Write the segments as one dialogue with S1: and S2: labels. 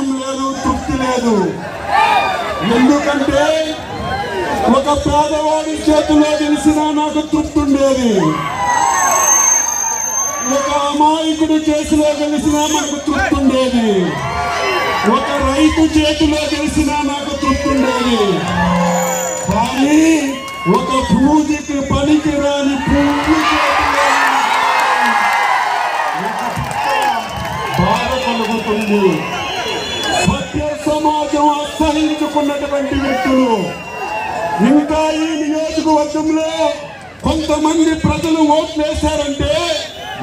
S1: ఆనందం లేదు తృప్తి లేదు. ఎందుకంటే ఒక పేదవాడి చేతిలో తెలిసినా నాకు తృప్తి ఉండేది ఒక అమాయకుడు చేతిలో తెలిసినా నాకు తృప్తి ఉండేది ఒక రైతు చేతిలో తెలిసినా నాకు తృప్తి ఉండేది కానీ ఒక పూజకి పనికి రాని పువ్వు ఇంకా ఈ నియోజకవర్గంలో కొంతమంది ప్రజలు ఓట్లు వేశారంటే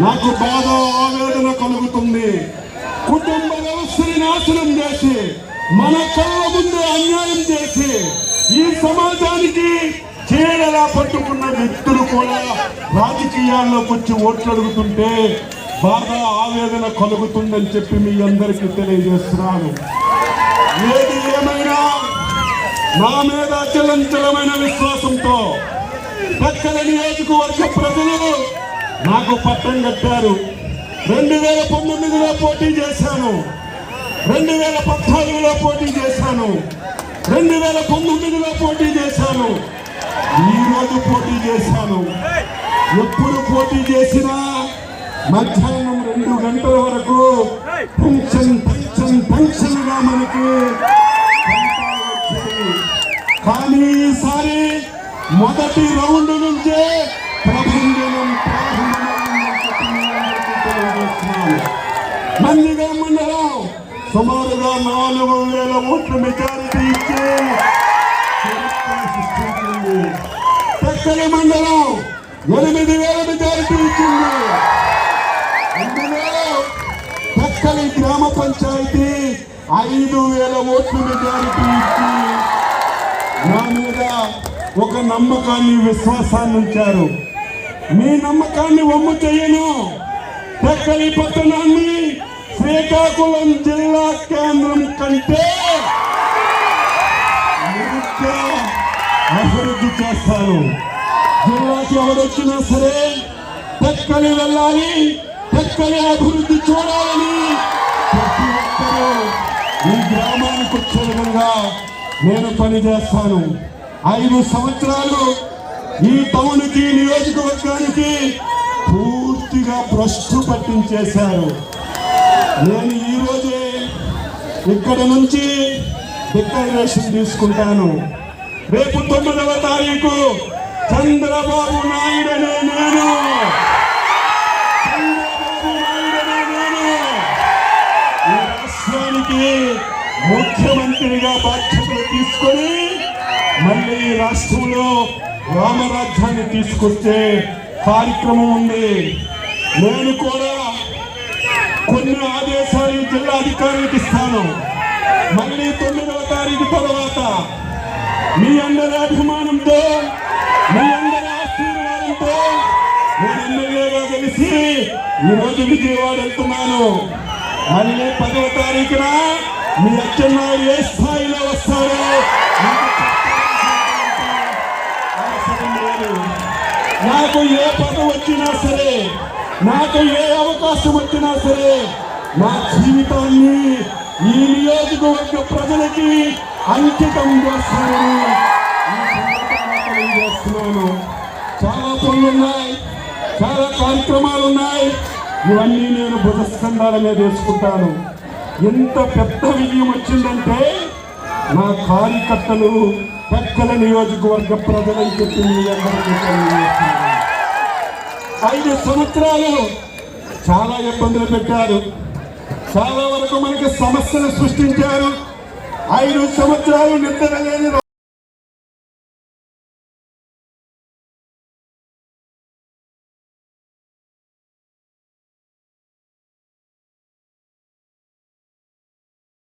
S1: నాకు బాధ ఆవేదన కలుగుతుంది. కుటుంబ వ్యవస్థని నాశనం చేసి మన కళ్ళ ముందు అన్యాయం చేసి ఈ సమాజానికి చీడలా పట్టుకున్న వ్యక్తులు కూడా రాజకీయాల్లోకి వచ్చి ఓట్లు అడుగుతుంటే బాగా ఆవేదన కలుగుతుందని చెప్పి మీ అందరికీ తెలియజేస్తున్నాను. ఏది ఏమైనా నా మీద అచలంచలమైన విశ్వాసంతో పక్కన నియోజకవర్గ ప్రజలు నాకు పట్టం కట్టారు. రెండు వేల పంతొమ్మిదిలో పోటీ చేశాను. రెండు వేల పద్నాలుగులో పోటీ చేశాను. రెండు వేల పంతొమ్మిదిలో పోటీ చేశాను. ఈ రోజు పోటీ చేశాను. ఎప్పుడు పోటీ చేసినా మధ్యాహ్నం రెండు గంటల వరకు పెన్షన్ పెన్షన్ పెన్షన్గా మనకి. కానీ ఈసారి మొదటి రౌండ్ నుంచే ప్రభంజనం ప్రారంభమైందని చెప్పి మండలం సుమారుగా నాలుగు వేల ఓట్ల మెజారిటీ ఇచ్చి సృష్టించింది. చక్కని మండలం ఎనిమిది వేల మెజారిటీ ఇచ్చింది. అందులో పక్కన గ్రామ పంచాయతీ ఐదు వేల ఓట్ల మెజారిటీ ఇచ్చింది. నా మీద ఒక నమ్మకాన్ని విశ్వాసాన్ని ఉంచారు. మీ నమ్మకాన్ని వమ్ము చేయను తక్కలి పట్టణాన్ని శ్రీకాకుళం జిల్లా కేంద్రం కంటే అభివృద్ధి చేస్తారు. జిల్లాకి ఎవరొచ్చినా సరే తక్కలి వెళ్ళాలి తక్కలి అభివృద్ధి చూడాలని ప్రతి ఒక్కరూ ఈ గ్రామానికి వచ్చే విధంగా నేను పనిచేస్తాను. ఐదు సంవత్సరాలు ఈ టౌన్కి నియోజకవర్గానికి పూర్తిగా భ్రష్టు పట్టించేశారు. నేను ఈరోజే ఇక్కడ నుంచి డిక్లరేషన్ తీసుకుంటాను. రేపు తొమ్మిదవ తారీఖు చంద్రబాబు నాయుడు అనే నేను. చంద్రబాబు నాయుడు అనే నేను. ఈ రాష్ట్రానికి ముఖ్యమంత్రిగా బాధ్యతలు తీసుకొని మళ్ళీ ఈ రాష్ట్రంలో రామరాజ్యాన్ని తీసుకొచ్చే కార్యక్రమం ఉంది. నేను కూడా కొన్ని ఆదేశాలు జిల్లా అధికారులకు ఇస్తాను. మళ్ళీ తొమ్మిదవ తారీఖు తర్వాత మీ అందరి అభిమానంతో మీ అందరి ఆశీర్వాదంతో నేను ఎమ్మెల్యేగా కలిసి ఈరోజు విజయవాడ వెళ్తున్నాను. మళ్ళీ పదవ తారీఖున మీ అచ్చెన్నాయుడు ఏ స్థాయిలో వస్తారో నాకు ఏ పదం వచ్చినా సరే నాకు ఏ అవకాశం వచ్చినా సరే నా జీవితాన్ని ఈ నియోజకవర్గ ప్రజలకి అంకితం చేస్తానని చేస్తున్నాను. చాలా పనులు ఉన్నాయి చాలా కార్యక్రమాలు ఉన్నాయి ఇవన్నీ నేను భుజస్కంధాల మీద వేసుకుంటాను. ఎంత పెద్ద విజయం వచ్చిందంటే నా కార్యకర్తలు పెక్కల నియోజకవర్గ ప్రజలని చెప్పి ఐదు సంవత్సరాలు చాలా ఇబ్బందులు పెట్టారు. చాలా వరకు మనకి సమస్యలు సృష్టించారు. ఐదు సంవత్సరాలు నిద్ర లేని